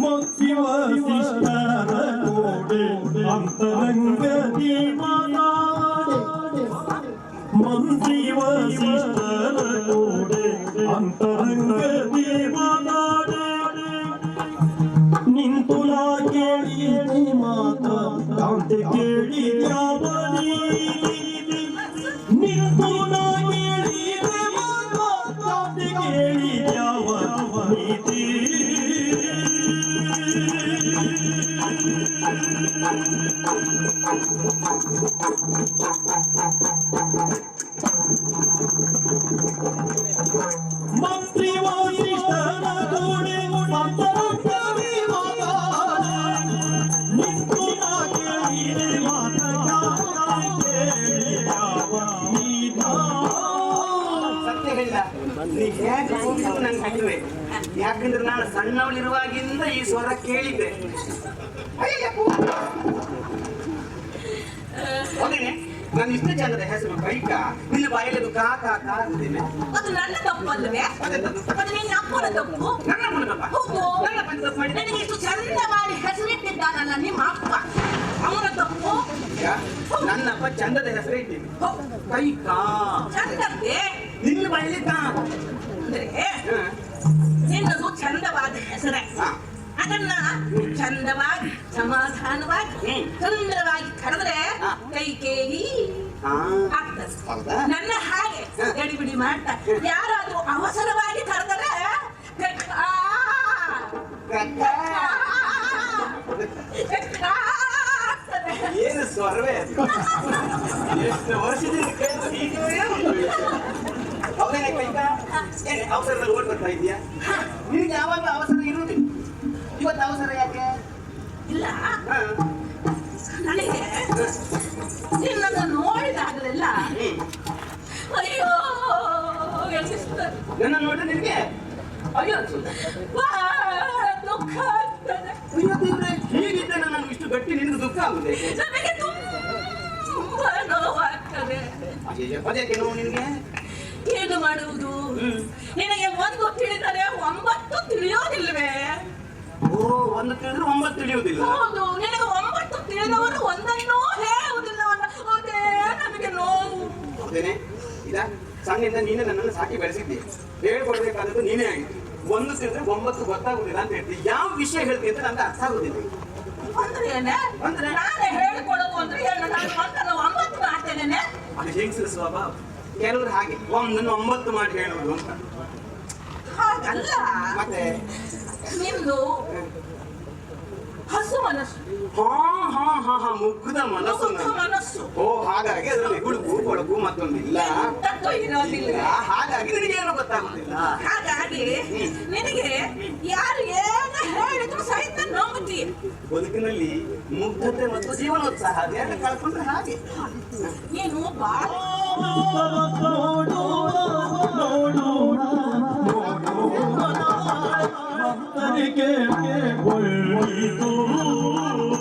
ಮುತ್ತಿವ ಶಿಷ್ಟರ ಕೋಡೆ ಅಂತರಂಗದಿ ಮಾತಾಡೆ ಮಂತ್ರಿವ ಶಿಷ್ಟರ ಕೋಡೆ ಅಂತರಂಗದಿ ಮಾತಾಡೆ ನಿಂತು ನಾ ಕೇಳಿ ಮಾತ ಕಾಂತೆ ಕೇಳಿ ಯಾವ ಯಾಕಂದ್ರೆ ನಾನು ಸಣ್ಣವಳಿರುವಾಗಿಂದ ಈ ಸ್ವರ ಕೇಳಿದ್ದೆ. ನಾನು ಇಷ್ಟು ಚಂದದ ಹೆಸರು ಕೈಕ ನಿನ್ನ ಬಾಯಲ್ಲಿ ಕಾ ಕಾ ಕಾ ಅಂದಿದ್ದೇನೆ ಅದು ನನ್ನ ತಪ್ಪು ಅಲ್ಲವೇ ಅದು ನಿನ್ನ ಅಪ್ಪನ ತಪ್ಪು? ನನ್ನ ಮುನ್ನಪ್ಪ ಹೌದು. ನನ್ನ ಅಪ್ಪನ ತಪ್ಪು ಮಾಡಿದೆ ನನಗೆ ಇಷ್ಟು ಚಂದ ಮಾಡಿ ಹೆಸರಿಟ್ಟಿದ್ದಾನಲ್ಲ ನಿಮ್ಮ ಅಪ್ಪ? ಅವನ ತಪ್ಪು? ನನ್ನ ಅಪ್ಪ ಚಂದದ ಹೆಸರು ಇದ್ದೀನಿ ಕೈಕ ಚಂದಕ್ಕೆ ನಿನ್ನ ಬಾಯಲ್ಲಿ ಕಾ. ಅಂದ್ರೆ. ನಿನ್ನದು ಚಂದವಾದ ಹೆಸರೇ. ಅದನ್ನ ಚಂದವಾಗಿ ಸಮಾಧಾನವಾಗಿ. ಸುಂದರವಾಗಿ ಕರೆದ್ರೆ ಕೈ ಕೇಳಿ. ಆಗ್ತದೆ ನನ್ನ ಹಾಗೆ. ಗಡಿಬಿಡಿ ಮಾಡ್ತಾ ಯಾರಾದ್ರೂ ಅವಸರವಾಗಿ ಕರೆದರೆ. ಏನು ಸ್ವರವೇ? ಎಷ್ಟು ವರ್ಷದಿಂದ ಅವಸರದಲ್ಲಿ ಓಡ್ ಬರ್ತಾ ಇದೆಯಾ ನಿನಗೆ ಯಾವಾಗ ಅವಸರ ಇಲ್ಲ. ನನಗೆ ನಿನ್ನನ್ನು ನೋಡಿದಾಗಲೆಲ್ಲ. ಅಯ್ಯೋ ಎನಿಸ್ತದೆ. ನನ್ನ ನೋಡಿ ನಿನಗೆ ಅಯ್ಯೋ ಬಹಳ ದುಃಖ ಆಗ್ತದೆ ದೇವ್ರೆ ಹೀಗಿದ್ದರೆ ನಾನು ಇಷ್ಟು ಗಟ್ಟಿ ನಿನಗೆ ದುಃಖ ಆಗುತ್ತೆ ನನಗೆ ತುಂಬಾ ನೋವಾಗ್ತದೆ ಅಯ್ಯೋ ನೋವು ನಿನಗೆ ಏನು ಮಾಡುವುದು. ನಿನಗೆ ಒಂದು ತಿಳಿದರೆ ಒಂಬತ್ತು ತಿಳಿಯೋದಿಲ್ವೇ ಒಂದು ತಿಳಿದ್ರೆ ಒಂಬತ್ತು ತಿಳಿಯುವುದಿಲ್ಲ. ಹೌದು ನಿನಗೆ ಒಂಬತ್ತು ತಿಳಿದವರು ಒಂದನ್ನೂ ಹೇಳುವುದಿಲ್ಲ ಅದೇ ನನಗೆ ನೋವು. ಹೌದೇನೆ ಇದ ಸಣ್ಣಿಂದ ನೀನೇ ನನ್ನನ್ನು ಸಾಕಿ ಬೆಳೆಸಿದ್ದೆ. ಹೇಳ್ಕೊಡ್ಬೇಕಾದದ್ದು ನೀನೇ ಆಗಿದ್ದಿ. ಒಂದು ತಿಳಿದ್ರೆ ಒಂಬತ್ತು ಗೊತ್ತಾಗುದಿಲ್ಲ ಅಂತ ಹೇಳ್ತಿ. ಯಾವ ವಿಷಯ ಹೇಳ್ತಿ ಅಂತ ನನಗೆ ಅರ್ಥ ಆಗುದಿಲ್ಲ. ಅಂದ್ರೆ? ನಾನೇ ಹೇಳ್ಕೊಡೋದು ಅಂದ್ರೆ ಏನು ನಾನು ಒಂಬತ್ತು ಮಾಡ್ತೇನೆ ಅದು ಹೆಂಗಸರ ಸ್ವಭಾವ? ಕೆಲವರು ಹಾಗೆ. ಒಂದನ್ನು ಒಂಬತ್ತು ಮಾಡಿ ಹೇಳುವುದು ಅಂತ. ಹಾಗಲ್ಲ ಮತ್ತೆ ನಿಮ್ದು ಹಸು ಮನಸ್ಸು ಹಾ ಹಾ ಹಾ ಹಾ ಮುಗ್ಧ ಮನಸ್ಸು ಮುಗ್ಧ ನಂದು. ಮನಸ್ಸು. ಓ ಹಾಗಾಗಿ ಅದರಲ್ಲಿ ಹುಡುಗು ಕೊಳಕು ಮತ್ತೊಂದಿಲ್ಲ ಎಂತದ್ದು ಇರೋದಿಲ್ಲ ಇಲ್ಲ ಹಾಗಾಗಿ ನಿನಗೇನು ಗೊತ್ತಾಗುದಿಲ್ಲ ಹಾಗಾಗಿ ನಿನಗೆ ಯಾರು ಏನು ಹೇಳಿದ್ರು ಸಹಿತ ನಂಬುತ್ತೀಯ ಬದುಕಿನಲ್ಲಿ ಮುಗ್ಧತೆ ಮತ್ತು ಜೀವನೋತ್ಸಾಹ ಅದೆಲ್ಲ ಕಳ್ಕೊಂಡ್ರೆ ಹಾಗೆ ನೀನು ಬಾಳ ಭಕ್ತರಿಗೆ ಒಳ್ಳೆಯದು. ಕೇಳೊಳ್ಳಿದು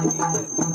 Hallelujah.